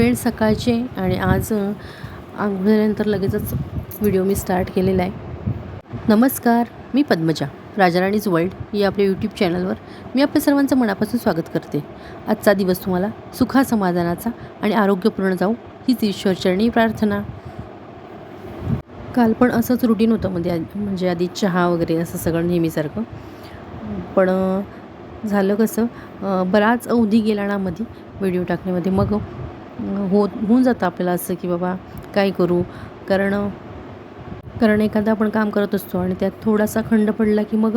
वेळ सकाळचे आणि आज अ, लगेचच व्हिडिओ मी स्टार्ट केलेला आहे. नमस्कार मी पद्मजा राजाराणीज वर्ल्ड या आपल्या यूट्यूब चॅनलवर मी आपल्या सर्वांचं मनापासून स्वागत करते. आजचा दिवस तुम्हाला सुखा समाधानाचा आणि आरोग्यपूर्ण जाऊ हीच ईश्वरचरणी प्रार्थना. काल पण असंच रुटीन होतं म्हणजे म्हणजे आधी चहा वगैरे असं सगळं नेहमीसारखं. पण झालं कसं बराच अवधी गेला ना मध्ये व्हिडिओ टाकण्यामध्ये. मग होत होऊन जातं आपल्याला असं की बाबा काय करू? कारण कारण एखादं आपण काम करत असतो आणि त्यात थोडासा खंड पडला की मग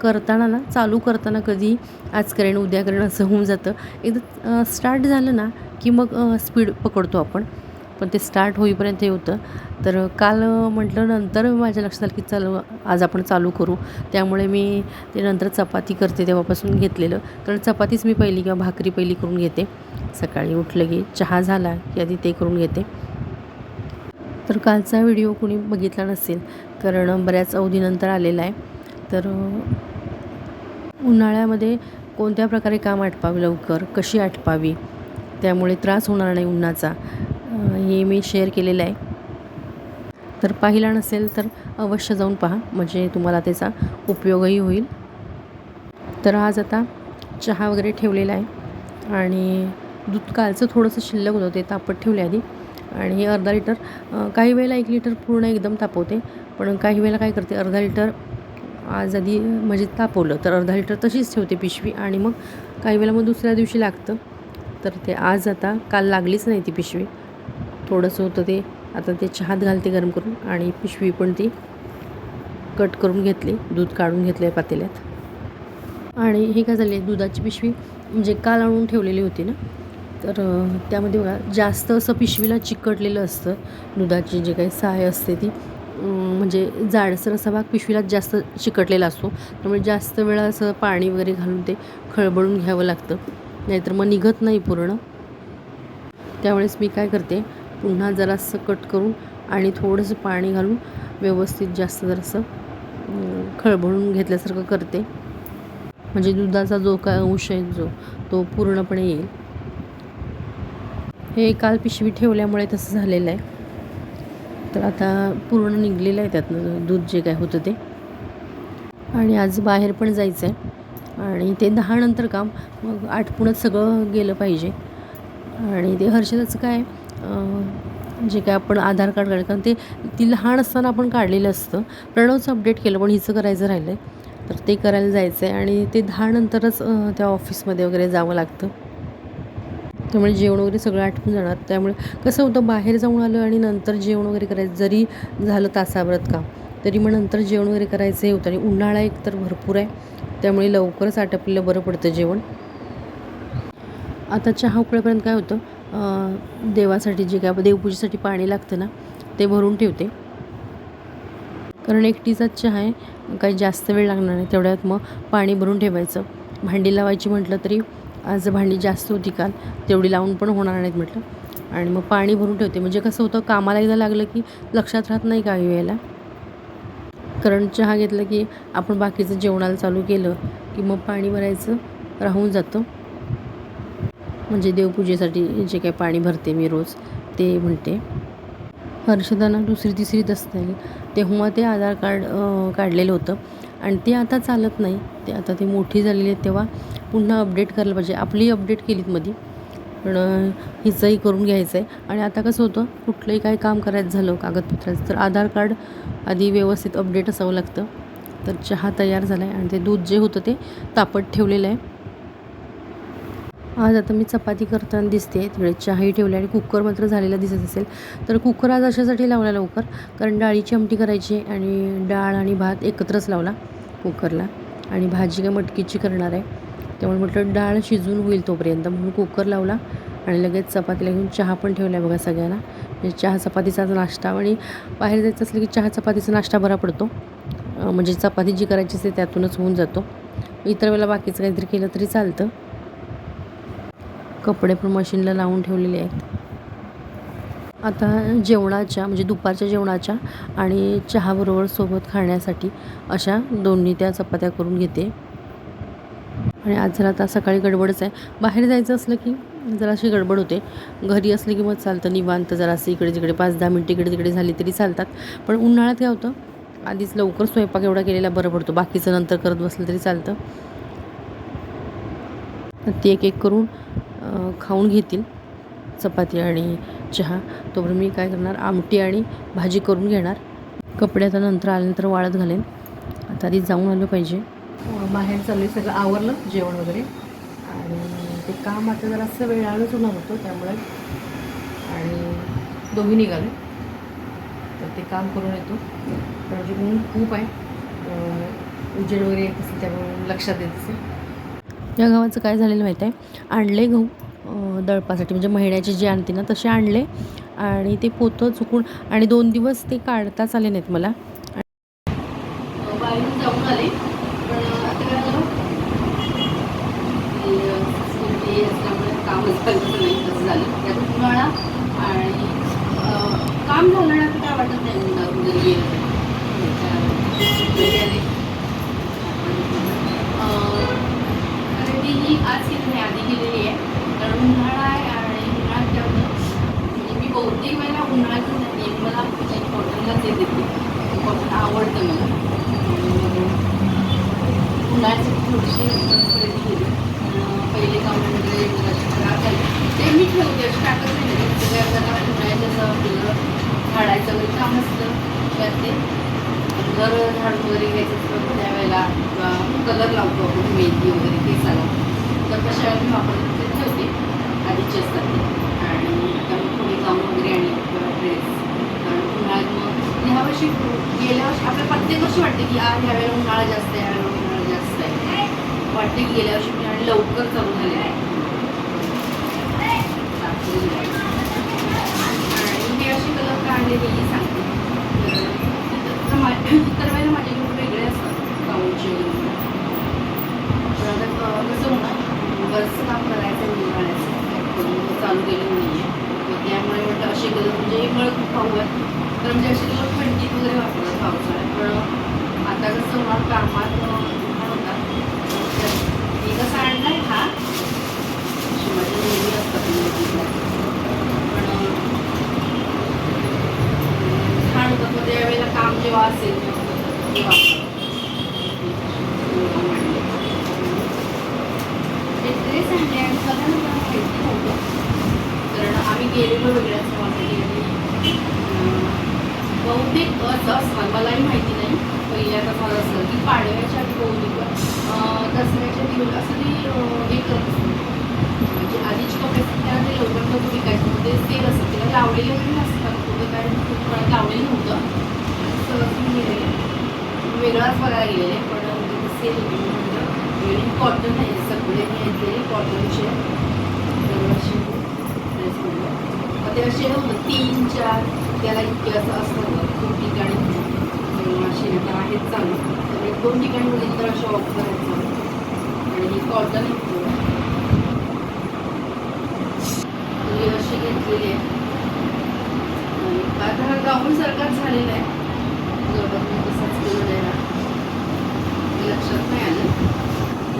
करताना ना चालू करताना कधी आज करेन उद्या करेन असं होऊन जातं. एकदा स्टार्ट झालं ना की मग स्पीड पकडतो आपण. पण ते स्टार्ट होईपर्यंत हे होतं. तर काल म्हटलं नंतर माझ्या लक्षात आलं की चालू आज आपण चालू करू. त्यामुळे मी ते नंतर चपाती करते तेव्हापासून घेतलेलं. कारण चपातीच मी पहिली किंवा भाकरी पहिली करून घेते. सकाळी उठलं की चहा झाला की आधी ते करून घेते. तर कालचा व्हिडिओ कोणी बघितला नसेल कारण बऱ्याच अवधीनंतर आलेला आहे. तर उन्हाळ्यामध्ये कोणत्या प्रकारे काम आटपावे लवकर? कशी आटपावी? त्यामुळे त्रास होणार नाही उन्हाचा. हे मी शेअर केलेलं आहे. तर पाहिला नसेल तर अवश्य जाऊन पहा म्हणजे तुम्हाला त्याचा उपयोगही होईल. तर आज आता चहा वगैरे ठेवलेला आहे आणि दूध कालचं थोडंसं शिल्लक होतं ते तापत ठेवले आधी. आणि हे अर्धा लिटर काही वेळेला एक लिटर पूर्ण एकदम तापवते पण काही वेळेला काय करते अर्धा लिटर आज आधी म्हणजे तापवलं तर अर्धा लिटर तशीच ठेवते पिशवी आणि मग काही वेळेला मग दुसऱ्या दिवशी लागतं. तर ते आज आता काल लागलीच नाही ती पिशवी. थोडंसं होतं ते. आता ते चहात घालते गरम करून आणि पिशवी पण ती कट करून घेतली. दूध काढून घेतलं आहे पातेल्यात. आणि हे काय झाले दुधाची पिशवी म्हणजे काल आणून ठेवलेली होती ना. तर त्यामध्ये बघा जास्त असं पिशवीला चिकटलेलं असतं. दुधाची जे काही साय असते ती म्हणजे जाडसर असा भाग पिशवीला जास्त चिकटलेला असतो. त्यामुळे जास्त वेळा असं पाणी वगैरे घालून ते खळबळून घ्यावं लागतं. नाहीतर मग निघत नाही पूर्ण. त्यावेळेस मी काय करते पुन्हा जरासं कट करून आणि थोडंसं पाणी घालून व्यवस्थित जास्त जरासं खळबळून घेतल्यासारखं करते. म्हणजे दुधाचा जो काय अंश आहे जो तो पूर्णपणे येईल. हे काल पिशवी ठेवल्यामुळे तसं झालेलं आहे. तर आता पूर्ण निघलेलं आहे त्यातनं दूध जे काय होतं ते. आणि आज बाहेर पण जायचं आहे. आणि ते दहा नंतर काम मग आटपूनच सगळं गेलं पाहिजे. आणि ते हर्षदाचं काय जे काय आपण आधार कार्ड काढलं कारण ते ती लहान असताना आपण काढलेलं असतं. प्रणवचं अपडेट केलं पण हिचं करायचं राहिलं आहे तर ते करायला जायचं आहे आणि ते दहानंतरच त्या ऑफिसमध्ये वगैरे जावं लागतं. त्यामुळे जेवण वगैरे सगळं आटपून जाणार. त्यामुळे कसं होतं बाहेर जाऊन आलं आणि नंतर जेवण वगैरे करायचं जरी झालं तासाभरात का तरी मग नंतर जेवण वगैरे करायचं हे होतं. आणि उन्हाळा एक तर भरपूर आहे. त्यामुळे लवकरच आटपलेलं बरं पडतं जेवण. आता चहा उकळेपर्यंत काय होतं देवासाठी जे काय देवपूजेसाठी पाणी लागतं ना ते भरून ठेवते. कारण एकटीचाच चहा आहे काही जास्त वेळ लागणार नाही तेवढ्यात मग पाणी भरून ठेवायचं. भांडी लावायची म्हटलं तरी आज भांडी जास्त होती काल तेवढी लावून पण होणार नाहीत म्हटलं. आणि मग पाणी भरून ठेवते. म्हणजे कसं होतं कामाला एकदा लागलं की लक्षात राहत नाही काही वेळेला. कारण चहा घेतलं की आपण बाकीचं जेवणाला चालू केलं की मग पाणी भरायचं राहून जातं. म्हणजे देवपूजेसाठी जे काही पाणी भरते मी रोज ते म्हणते. हर्षदाना दुसरी तिसरीत असते तेव्हा ते आधार कार्ड काढलेलं होतं. आणि ते आता चालत नाही. ते आता ते मोठी झालेली आहेत तेव्हा पुन्हा अपडेट करायला पाहिजे. आपली अपडेट केलीत मध्ये पण हिचंही करून घ्यायचं आहे आणि आता कसं होतं कुठलंही काही काम करायचं झालं कागदपत्राचं तर आधार कार्ड आधी व्यवस्थित अपडेट असावं लागतं. तर चहा तयार झाला आहे आणि ते दूध जे होतं ते तापत ठेवलेलं आहे. आज आता मी चपाती करताना दिसते तिकडे चहाही ठेवली आणि कुकर मात्र झालेला दिसत असेल. तर कुकर आज अशासाठी लावला लवकर कारण डाळीची आमटी करायची आहे आणि डाळ आणि भात एकत्रच लावला कुकरला. आणि भाजी काय मटकीची करणार आहे. त्यामुळे म्हटलं डाळ शिजून होईल तोपर्यंत म्हणून कुकर लावला आणि लगेच चपातीला घेऊन चहा पण ठेवला आहे बघा सगळ्यांना. म्हणजे चहा चपातीचा नाश्ता आणि बाहेर जायचं असलं की चहा चपातीचा नाश्ता बरा पडतो. म्हणजे चपाती जी करायची असते त्यातूनच होऊन जातो. इतर वेळेला बाकीचं काहीतरी केलं तरी चालतं. कपडे पण मशीनला लावून ठेवलेले आहेत. आता जेवणाच्या म्हणजे दुपारच्या जेवणाच्या आणि चहाबरोबर सोबत खाण्यासाठी अशा दोन्ही त्या चपात्या करून घेते. आणि आज जरा आता सकाळी गडबडच आहे. बाहेर जायचं असलं की जराशी गडबड होते. घरी असली की मग चालतं निवांत जरासं इकडे तिकडे पाच दहा मिनटं इकडे तिकडे झाली तरी चालतात. पण उन्हाळ्यात काय होतं आधीच लवकर स्वयंपाक एवढा केलेला बरं पडतो. बाकीचं नंतर करत बसलं तरी चालतं. ती एक एक करून खाऊन घेतील. चपाती आणि चहा. तोवर मी काय करणार? आमटी आणि भाजी करून घेणार. कपडे आता नंतर आल्यानंतर वाळत घालेन. आता आधी जाऊन आलं पाहिजे. हो, बाहेर चालू सगळं आवरलं जेवण वगैरे. आणि ते काम आता जरासं वेळानंच होणार होतं त्यामुळे. आणि दोघी निघाले. तर ते काम करून येतो. म्हणजे ऊन खूप आहे. उजेड वगैरे येत असेल त्यामुळे लक्षात येत असेल. या गव्हाचं काय झालेलं माहीत आहे? आणले गहू दळपासाठी. म्हणजे महिन्याचे जे आणते ना तसे आणले. आणि ते पोतं चुकून आणि दोन दिवस ते काढताच आले नाहीत मला बाहेरून जाऊन आले पण आता काय झालं की असल्यामुळे कामच करायचं नाही तसं झालं त्यात उन्हाळा आणि अं, काम झालं ना तर काय वाटत नाही उन्हाळ्यात जरी गेलं तर. घरी आले. अं, कारण ती ही आज केली नाही आधी केलेली आहे कारण उन्हाळा आहे आणि उन्हाळ्यात काय होतं म्हणजे मी बहुतेक वेळेला उन्हाळ्यातच नाही मला कॉटनलाच येते ती कॉटन मला थोडीशी खरेदी केली. पहिले काम वगैरे म्हणजे ते मी ठेवते अशी टाकत नाही सगळ्या जरा उन्हाळ्याचं असं आपलं झाडायचं वगैरे काम असतं. त्यात ते घर झाडून वगैरे घ्यायचं असतं. त्यावेळेला किंवा कलर लावतो आपण मेहंदी वगैरे केसाला. तर तशा वेळेला मी ते ठेवते. आधीचे असतात ते आणि आता मी थोडी काम वगैरे आणि ड्रेस ह्या वर्षी गेल्या वर्षी आपल्या प्रत्येक वर्षी वाटते की यार ह्या वेळेला उन्हाळा जास्त आहे ह्या उन्हाळा जास्त आहे. वाटते की गेल्या वर्षी आणि लवकर चालू झाले आहे. आणि मी अशी कलर का आणलेली गेली सांगते. तर मा- इतर वेळेला वेगळे असतात गाऊनचे. पण आता कसं होणार? बरंचसं काम करायचं आहे उन्हाळ्याचं चालू केलं नाही आहे त्यामुळे म्हटलं असे कलर म्हणजे मळ खूप आहे तर म्हणजे असे कलर थंडीत वगैरे वापरतात पावसाळ्यात पण आता कसं होणार कामात अं, काय होता मी कसं आणलाय हा शिवाजी नेहमी असतात मुलीला. पण अं, छान होतं मग त्यावेळेला काम जेव्हा असेल तेव्हा ते ड्रेस आणले आणि सगळ्यांना मला माहिती नव्हतं कारण आम्ही गेलेलो वेगळ्याच गावासाठी आणि अं, बहुतेक असं असणार मलाही माहिती नाही पहिल्यांदा मला असं की पाडव्याच्या दिवस दसऱ्याच्या दिवस असं ती अं, हे करत असते म्हणजे आधीची कपडे असतात त्याला ते लवकर लवकर विकायचं म्हणजे सेल असतं त्याला लावलेले वगैरे नसतात कुठं काय खूप वेळा लावलेलं नव्हतं सहज मी गेलेले वेगळाच बघायला गेलेले पण सेल होती कॉटन आहे सगळे मी घेतलेले कॉटनचे दरवर्षी ते असे नव्हतं तीन चार त्याला इतके असं असतं दोन ठिकाणी. असे आता आहेत चालू. तर दोन ठिकाणी मुली तर असे ऑफर आहेत चालू. आणि ही कॉटन ही अशी घेतलेली आहे. आणि आता हा गाऊन सारखाच झालेला आहे. जवळपास मी तसाच केलेला आहे हा. लक्षात नाही आलं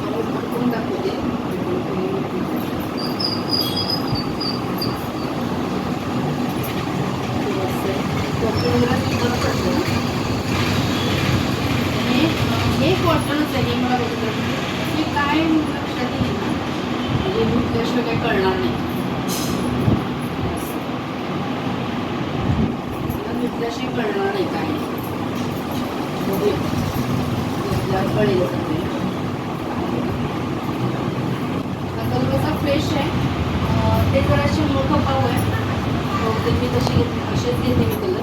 गाऊन पण करून दाखवते हे हे कॉटनच आहे हे मला बघितलं हे काय लक्षात येईल ना म्हणजे नुकत्याशिवाय काही कळणार नाही नुकत्याशिवाय कळणार नाही काय बघूया घेतल्यावर कळेल आपल्याला. हा कलर कसा फ्रेश आहे अं, ते जराशे मोठं पाव आहे बहुतेक मी तशी घेते असेच घेते मी कलर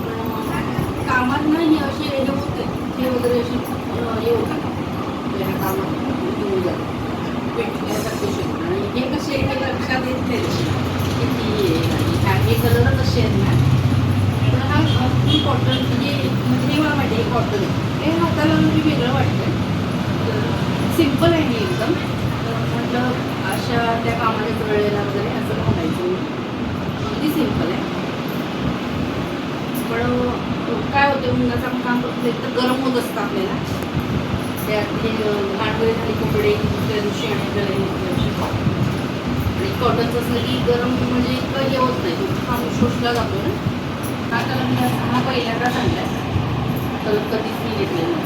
पण कामात ना ही अशी हे होते हे वगैरे अशी हे होतात आपल्या म्हणजे कामात घेऊन जातात आणि हे कसे हे लक्षात येत नाही हे कलर कसे आहेत ना. पण हा फुल कॉटन म्हणजे हे मला माहिती आहे कॉटन हे हाताला म्हणजे वेगळं वाटतं सिंपल आहे मी एकदम. म्हटलं अशा त्या कामाच्या वेळेला वगैरे असं घालायचं अगदी सिंपल आहे. पण काय होतं मुंगाचा काम करतो एक तर गरम होत असतं आपल्याला. त्यातले घाणवळे झाले कपडे दुसऱ्या दिवशी आणि आपल्याला दुसऱ्या दिवशी. आणि कॉटनचं असलं की गरम म्हणजे इतकं हे होत नाही. काम शोषला जातो ना. हा कलर मी असा- हा पहिल्यांदाच आणला कलर कधीच मी घेतलेला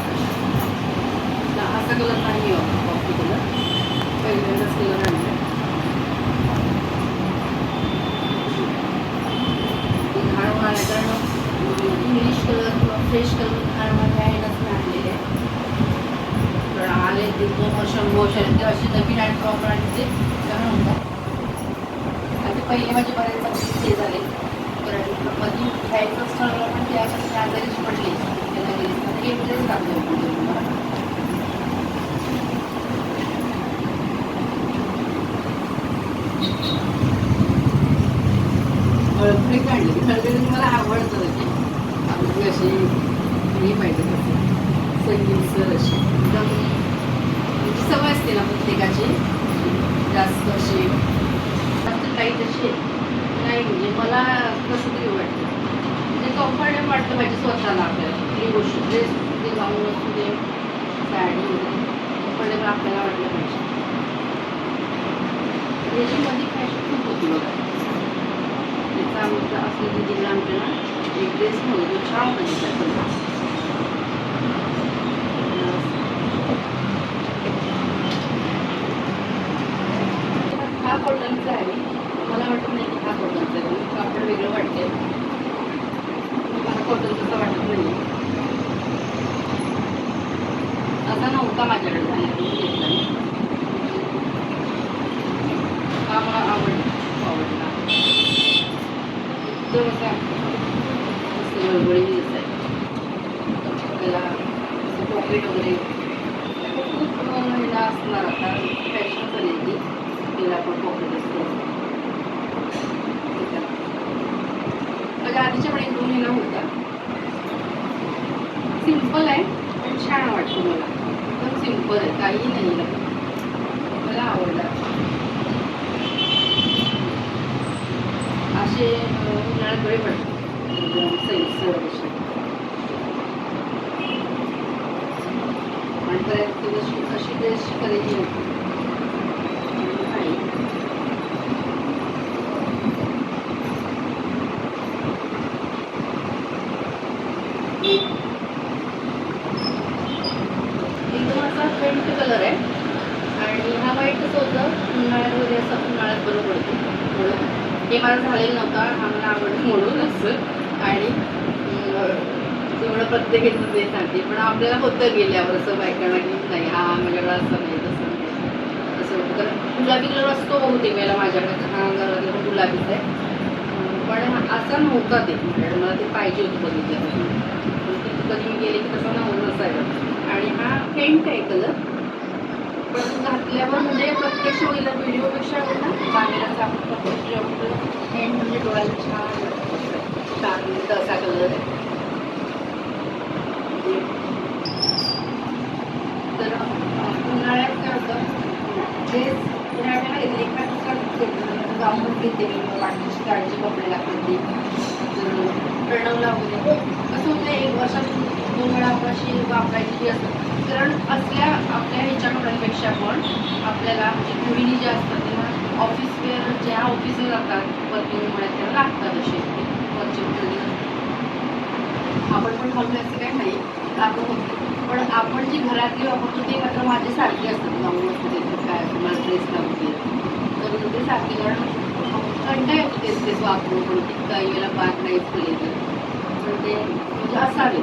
असा कलर नाही आहे. Coffee colour. पहिल्यांदाच कलर आणला मला कारण इंग्लिश कलर किंवा फ्रेश कलर घाण ह्या ह्यालाच मी आणलेले आहे पण आले ते दोन वर्ष वर्ष ते असे नवीन आणि प्रॉपर आणि ते घाण होतात. आता पहिले माझे बरेच पक्षी ते झाले. कारण कधी घ्यायचंच ठरवलं पण ते असं आजारीच पडले. त्याला गेले एक ड्रेस टाकले हळकुळे काढले हळकुळे मला आवडतं म्हणजे आपली अशी हे पाहिजे तसं संगीतसर अशी एकदम म्हणजे सवय असते ना प्रत्येकाची जास्त अशी जास्त काही तशी नाही म्हणजे मला कसं तरी वाटतं म्हणजे वाटलं पाहिजे म्हणजे स्वतःला आपल्याला. ही गोष्ट ड्रेस ते गाऊन असू दे साडी वगैरे पण आपल्याला वाटलं पाहिजे. याच्यामध्ये फॅशन खूप होती बघा? त्याचा आमचा असलेली दिला आमच्याला एक ड्रेस म्हणून तो छान होता दिसायचा हा कॉटनचा आहे मला वाटत नाही की हा कॉटनचा आहे पण कापड वेगळं वाटते मला कॉटन तसं वाटत नाही असा नव्हता माझ्याकडे झाला घेतला मी. हा मला आवड खूप आवडला एकदम असा मस्त गळबळीत दिसाय त्याला पॉकेट वगैरे खूप महिला असणार आता फॅशन चालेल ती तिला पण पॉकेट असते माझ्या आधीच्या पण एक दोन महिना होता सिंपल आहे पण छान वाटतो मला एकदम सिंपल आहे काही नाही लागत मला आवडला असे अं, उन्हाळ्यात बरे पडतात एकदम सैलसर असे आणि परत ती अशी अशी ड्रेसची खरेदी होती नाही एकदम असा फेंट कलर आहे आणि हा वाईट कसं होतं उन्हाळ्यामध्ये असं उन्हाळ्यात बरं पडतं थोडं हे मला झालेलं नव्हतं हा मला आवडतं म्हणून असं. आणि अं, तेवढं प्रत्येकाचं ते सांगते पण आपल्याला होतं गेल्यावर असं बायकांना की नाही हा माझ्याकडं असं नाही तसं नाही. असं तर कारण गुलाबी कलर असतो हो बहुतेक वेळेला माझ्याकडे. हा कलर गुलाबीच आहे. पण असा नव्हता ते. माझ्याकडे मला ते पाहिजे होतं बघितल्यापासून. कधी मी गेले की तसं नव्हतं असायला. आणि हा फेंट आहे कलर पण घातल्यावर म्हणजे प्रत्यक्ष होईल व्हिडिओपेक्षा ना कॅमेराचा आपण प्रत्यक्ष जेव्हा फेंट म्हणजे डोळ्याला छान छान शांत असा कलर आहे म्हणजे तर अं, उन्हाळ्यात काय होतं ड्रेस उन्हाळ्याला एका दुसऱ्या गाऊन घेते मी वाटण्याची गाडीचे कपडे लागतात ते तर प्रणवला वगैरे कसं होतं एक वर्षात दोन वेळा आपण अशी वापरायची असतं कारण असल्या आपल्या ह्याच्या कपड्यांपेक्षा पण आपल्याला म्हणजे गृहिणी ज्या असतात त्यांना ऑफिस वेअर ज्या ऑफिसला जातात वर्किंग वुमन त्यांना लागतात असे वरचे वगैरे आपण पण घालून असं काही नाही लागत होते पण आपण जी घरातली वापरतो ते मात्र माझे सारखे असतात गाऊन असू दे तर काय असं मला तर ते सारखे कारण कंटाळ तेच तेच वापरून पण काही वेळेला बाद तर. पण ते म्हणजे असावे.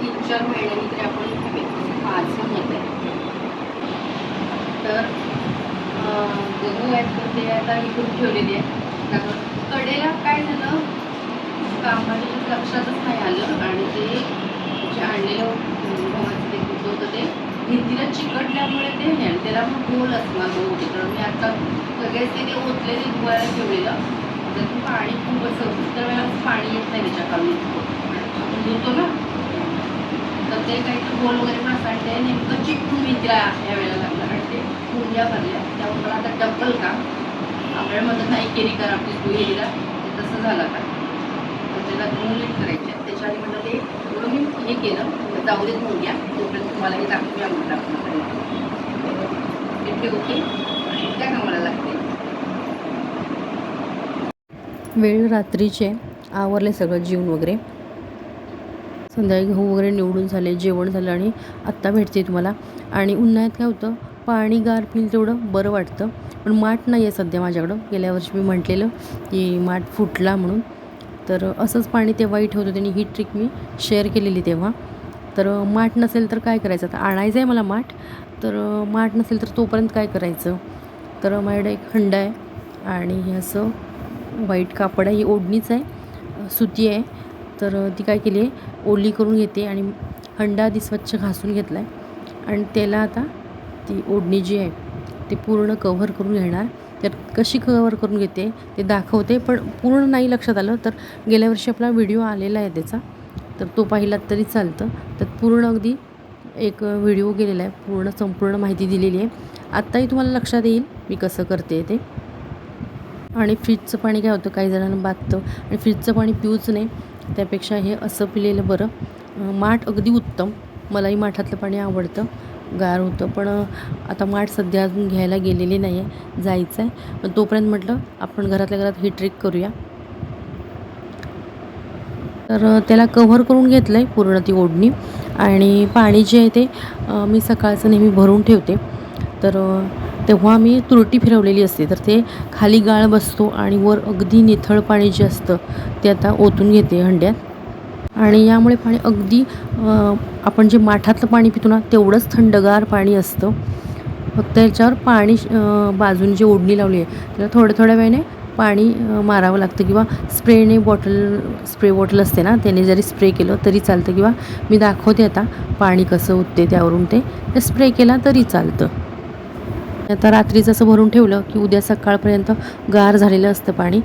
तीन चार महिन्यांनी तरी आपण घ्यावे मत आहे. तर अं, आहेत तर ते आता इकडून ठेवलेली आहे कारण कडेला काय झालं? कामाच्या लक्षातच नाही आलं. आणि ते जे आणलेलं गव्हाचं ते कुठं होतं ते भिंतीला चिकटल्यामुळे ते हे आणि त्याला पण गोल असणार होते कारण मी आता सगळेच ते ओतलेले धुवायला ठेवलेलं. त्यातून पाणी खूप असं इतर वेळेला पाणी येत नाही त्याच्या कामी आपण धुतो ना. तर ते काही गोल वगैरे पण असं आणि ते नेमकं चिकटून भिंतीला या वेळेला लागलं. आणि ते कुंड्या भरल्या. त्यामुळे मला आता डबल का? आपल्याला मदत नाही केली कारण आपली दुहेरीला ते तसं झालं का तर त्याला दोन नीट करायचे त्याच्या आधी म्हटलं ते थोडं मी हे केलं. जाऊ देत घ्या. तोपर्यंत तुम्हाला हे दाखवूया म्हणून आपण ते ओके त्या कामाला लागते. वेळ रात्रीचे आवरले सगळं जेवण वगैरे. संध्याकाळी गहू वगैरे निवडून झाले जेवण झालं आणि आत्ता भेटते तुम्हाला. आणि उन्हाळ्यात काय होतं पाणी गार पिल तेवढं बरं वाटतं. पण माठ नाही आहे सध्या माझ्याकडं. गेल्या वर्षी मी म्हटलेलं की माठ फुटला म्हणून. तर असंच पाणी तेव्हाही ठेवत होते आणि ही ट्रिक मी शेअर केलेली तेव्हा. तर माठ नसेल तर काय करायचं? आता आणायचं आहे मला माठ तर माठ नसेल तर तोपर्यंत काय करायचं? तर माझ्याकडे एक हंडा आहे आणि हे असं व्हाईट कापड आहे. ही ओढणीच आहे सुती आहे. तर ती काय केली आहे? ओली करून घेते आणि हंडा आधी स्वच्छ घासून घेतला आहे आणि त्याला आता ती ओढणी जी आहे ते पूर्ण कव्हर करून घेणार. तर कशी कव्हर करून घेते ते दाखवते पण पूर्ण नाही लक्षात आलं. तर गेल्या वर्षी आपला व्हिडिओ आलेला आहे त्याचा. तर तो पाहिलात तरी चालतं. तर पूर्ण अगदी एक व्हिडिओ गेलेला आहे. पूर्ण संपूर्ण माहिती दिलेली आहे. आत्ताही तुम्हाला लक्षात येईल मी कसं करते ते. आणि फ्रीजचं पाणी काय होतं? काही जणांना बाधतं. आणि फ्रीजचं पाणी पिऊच नाही. त्यापेक्षा हे असं पिलेलं बरं. माठ अगदी उत्तम. मलाही माठातलं पाणी आवडतं. गार होतं. पण आता माठ सध्या अजून घ्यायला गेलेली नाही आहे जायचं आहे पण तोपर्यंत म्हटलं आपण घरातल्या घरात ही ट्रिक करूया. तर त्याला कव्हर करून घेतलं आहे पूर्ण ती ओढणी आणि पाणी जे आहे ते मी सकाळचं नेहमी भरून ठेवते. तर तेव्हा मी तुरटी फिरवलेली असते. तर ते खाली गाळ बसतो आणि वर अगदी निथळ पाणी जे असतं ते आता ओतून घेते हंड्यात. आणि यामुळे पाणी अगदी आपण जे माठातलं पाणी पितो ना तेवढंच थंडगार पाणी असतं. फक्त याच्यावर पाणी बाजून जे जी ओढणी लावली आहे त्याला थोड्या थोड्या वेळाने पाणी मारावं लागतं किंवा स्प्रेने बॉटल स्प्रे बॉटल असते ना त्याने जरी स्प्रे केलं तरी चालतं किंवा मी दाखवते आता पाणी कसं उठते त्यावरून ते ते स्प्रे केला तरी चालतं. आता रात्रीचं असं भरून ठेवलं की उद्या सकाळपर्यंत गार झालेलं असतं पाणी.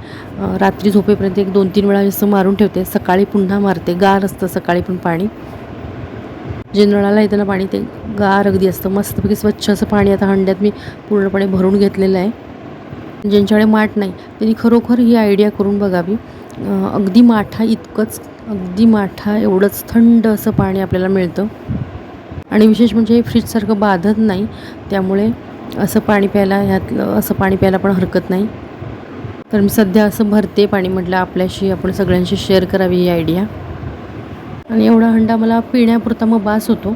रात्री झोपेपर्यंत एक दोन तीन वेळा असं मारून ठेवते. सकाळी पुन्हा मारते. गार असतं सकाळी पण पाणी. जे नळाला येतं ना पाणी ते गार अगदी असतं. मस्तपैकी स्वच्छ असं पाणी आता हंड्यात मी पूर्णपणे भरून घेतलेलं आहे. ज्यांच्याकडे माठ नाही त्यांनी खरोखर ही आयडिया करून बघावी. अगदी माठा इतकंच अगदी माठा एवढंच थंड असं पाणी आपल्याला मिळतं. आणि विशेष म्हणजे हे फ्रीजसारखं बाधत नाही त्यामुळे असं पाणी प्यायला ह्यातलं असं पाणी प्यायला पण हरकत नाही. तर मी सध्या असं भरते पाणी म्हटलं आपल्याशी आपण सगळ्यांशी शेअर करावी ही आयडिया आणि एवढा हंडा मला पिण्यापुरता मग बास होतो.